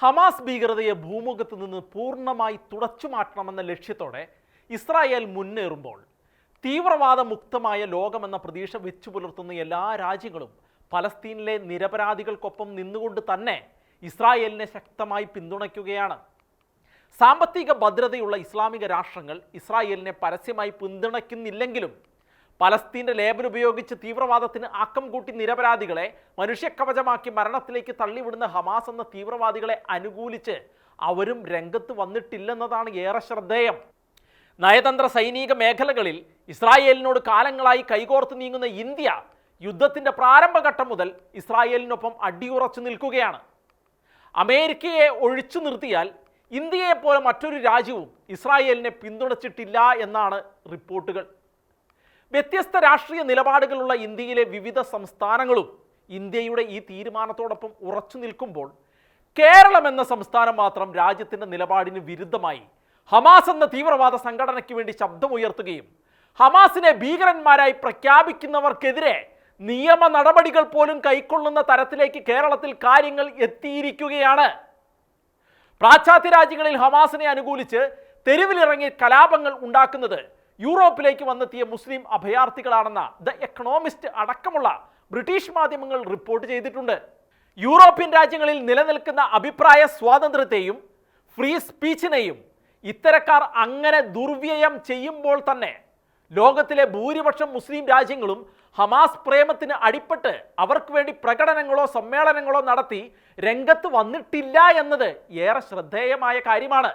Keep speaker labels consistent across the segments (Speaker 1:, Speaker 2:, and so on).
Speaker 1: Hamas ഭീകരതയെ ഭൂമുഖത്ത് നിന്ന് പൂർണമായി തുടച്ചു മാറ്റണമെന്ന ലക്ഷ്യത്തോടെ ഇസ്രായേൽ മുന്നേറുമ്പോൾ തീവ്രവാദ മുക്തമായ ലോകമെന്ന പ്രതീക്ഷ വെച്ചു പുലർത്തുന്ന എല്ലാ രാജ്യങ്ങളും പലസ്തീനിലെ നിരപരാധികൾക്കൊപ്പം നിന്നുകൊണ്ട് തന്നെ ഇസ്രായേലിനെ ശക്തമായി പിന്തുണയ്ക്കുകയാണ്. സാമ്പത്തിക ഭദ്രതയുള്ള ഇസ്ലാമിക രാഷ്ട്രങ്ങൾ ഇസ്രായേലിനെ പരസ്യമായി പിന്തുണയ്ക്കുന്നില്ലെങ്കിലും പലസ്തീന്റെ ലേബൽ ഉപയോഗിച്ച് തീവ്രവാദത്തിന് ആക്കം കൂട്ടി നിരപരാധികളെ മനുഷ്യക്കവചമാക്കി മരണത്തിലേക്ക് തള്ളിവിടുന്ന ഹമാസ് എന്ന തീവ്രവാദികളെ അനുകൂലിച്ച് അവരും രംഗത്ത് വന്നിട്ടില്ലെന്നതാണ് ഏറെ ശ്രദ്ധേയം. നയതന്ത്ര സൈനിക മേഖലകളിൽ ഇസ്രായേലിനോട് കാലങ്ങളായി കൈകോർത്ത് നീങ്ങുന്ന ഇന്ത്യ യുദ്ധത്തിന്റെ പ്രാരംഭഘട്ടം മുതൽ ഇസ്രായേലിനൊപ്പം അടിയുറച്ചു നിൽക്കുകയാണ്. അമേരിക്കയെ ഒഴിച്ചു നിർത്തിയാൽ ഇന്ത്യയെപ്പോലെ മറ്റൊരു രാജ്യവും ഇസ്രായേലിനെ പിന്തുണച്ചിട്ടില്ല എന്നാണ് റിപ്പോർട്ടുകൾ. വ്യത്യസ്ത രാഷ്ട്രീയ നിലപാടുകളുള്ള ഇന്ത്യയിലെ വിവിധ സംസ്ഥാനങ്ങളും ഇന്ത്യയുടെ ഈ തീരുമാനത്തോടൊപ്പം ഉറച്ചു നിൽക്കുമ്പോൾ കേരളം എന്ന സംസ്ഥാനം മാത്രം രാജ്യത്തിന്റെ നിലപാടിന് വിരുദ്ധമായി ഹമാസ് എന്ന തീവ്രവാദ സംഘടനയ്ക്ക് വേണ്ടി ശബ്ദമുയർത്തുകയും ഹമാസിനെ ഭീകരന്മാരായി പ്രഖ്യാപിക്കുന്നവർക്കെതിരെ നിയമ നടപടികൾ പോലും കൈക്കൊള്ളുന്ന തരത്തിലേക്ക് കേരളത്തിൽ കാര്യങ്ങൾ എത്തിയിരിക്കുകയാണ്. പാശ്ചാത്യ രാജ്യങ്ങളിൽ ഹമാസിനെ അനുകൂലിച്ച് തെരുവിലിറങ്ങി കലാപങ്ങൾ ഉണ്ടാക്കുന്നത് യൂറോപ്പിലേക്ക് വന്നെത്തിയ മുസ്ലിം അഭയാർത്ഥികളാണെന്ന ദ എക്കണോമിസ്റ്റ് അടക്കമുള്ള ബ്രിട്ടീഷ് മാധ്യമങ്ങൾ റിപ്പോർട്ട് ചെയ്തിട്ടുണ്ട്. യൂറോപ്യൻ രാജ്യങ്ങളിൽ നിലനിൽക്കുന്ന അഭിപ്രായ സ്വാതന്ത്ര്യത്തെയും ഫ്രീ സ്പീച്ചിനെയും ഇത്തരക്കാർ അങ്ങനെ ദുർവ്യയം ചെയ്യുമ്പോൾ തന്നെ ലോകത്തിലെ ഭൂരിപക്ഷം മുസ്ലിം രാജ്യങ്ങളും ഹമാസ് പ്രേമത്തിന് അടിപ്പെട്ട് അവർക്ക് വേണ്ടി പ്രകടനങ്ങളോ സമ്മേളനങ്ങളോ നടത്തി രംഗത്ത് വന്നിട്ടില്ല എന്നത് ഏറെ ശ്രദ്ധേയമായ കാര്യമാണ്.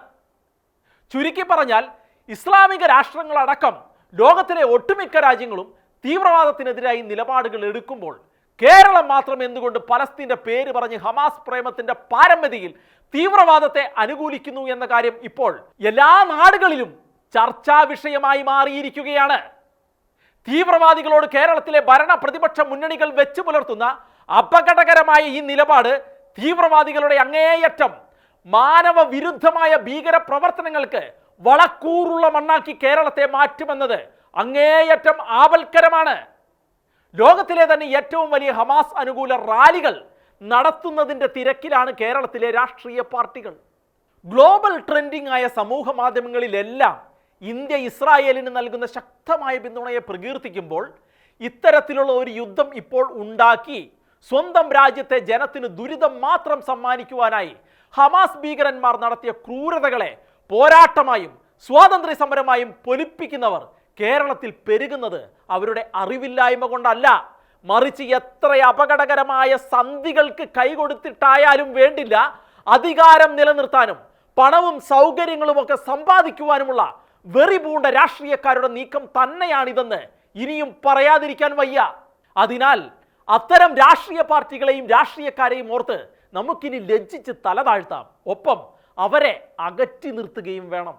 Speaker 1: ചുരുക്കി പറഞ്ഞാൽ ഇസ്ലാമിക രാഷ്ട്രങ്ങളടക്കം ലോകത്തിലെ ഒട്ടുമിക്ക രാജ്യങ്ങളും തീവ്രവാദത്തിനെതിരായി നിലപാടുകൾ എടുക്കുമ്പോൾ കേരളം മാത്രം എന്തുകൊണ്ട് പലസ്തീന്റെ പേര് പറഞ്ഞ് ഹമാസ് പ്രേമത്തിന്റെ പാരമ്പര്യയിൽ തീവ്രവാദത്തെ അനുകൂലിക്കുന്നു എന്ന കാര്യം ഇപ്പോൾ എല്ലാ നാടുകളിലും ചർച്ചാ വിഷയമായി മാറിയിരിക്കുകയാണ്. തീവ്രവാദികളോട് കേരളത്തിലെ ഭരണ പ്രതിപക്ഷ മുന്നണികൾ വെച്ചു പുലർത്തുന്ന അപകടകരമായ ഈ നിലപാട് തീവ്രവാദികളുടെ അങ്ങേയറ്റം മാനവ വിരുദ്ധമായ ഭീകര പ്രവർത്തനങ്ങൾക്ക് വളക്കൂറുള്ള മണ്ണാക്കി കേരളത്തെ മാറ്റുമെന്നത് അങ്ങേയറ്റം ആപൽക്കരമാണ്. ലോകത്തിലെ തന്നെ ഏറ്റവും വലിയ ഹമാസ് അനുകൂല റാലികൾ നടത്തുന്നതിന്റെ തിരക്കിലാണ് കേരളത്തിലെ രാഷ്ട്രീയ പാർട്ടികൾ. ഗ്ലോബൽ ട്രെൻഡിംഗ് ആയ സമൂഹ മാധ്യമങ്ങളിലെല്ലാം ഇന്ത്യ ഇസ്രായേലിന് നൽകുന്ന ശക്തമായ പിന്തുണയെ പ്രകീർത്തിക്കുമ്പോൾ ഇത്തരത്തിലുള്ള ഒരു യുദ്ധം ഇപ്പോൾ ഉണ്ടാക്കി സ്വന്തം രാജ്യത്തെ ജനത്തിന് ദുരിതം മാത്രം സമ്മാനിക്കുവാനായി ഹമാസ് ഭീകരന്മാർ നടത്തിയ ക്രൂരതകളെ പോരാട്ടമായും സ്വാതന്ത്ര്യ സമരമായും പൊലിപ്പിക്കുന്നവർ കേരളത്തിൽ പെരുകുന്നത് അവരുടെ അറിവില്ലായ്മ കൊണ്ടല്ല. മറിച്ച് എത്ര അപകടകരമായ സന്ധികൾക്ക് കൈകൊടുത്തിട്ടായാലും വേണ്ടില്ല. അധികാരം നിലനിർത്താനും പണവും സൗകര്യങ്ങളും ഒക്കെ സമ്പാദിക്കുവാനുമുള്ള വെറി പൂണ്ട രാഷ്ട്രീയക്കാരുടെ നീക്കം തന്നെയാണിതെന്ന് ഇനിയും പറയാതിരിക്കാൻ വയ്യ. അതിനാൽ അത്തരം രാഷ്ട്രീയ പാർട്ടികളെയും രാഷ്ട്രീയക്കാരെയും ഓർത്ത് നമുക്കിനി ലജ്ജിച്ച് തല താഴ്ത്താം. ഒപ്പം അവരെ അകറ്റി നിർത്തുകയും വേണം.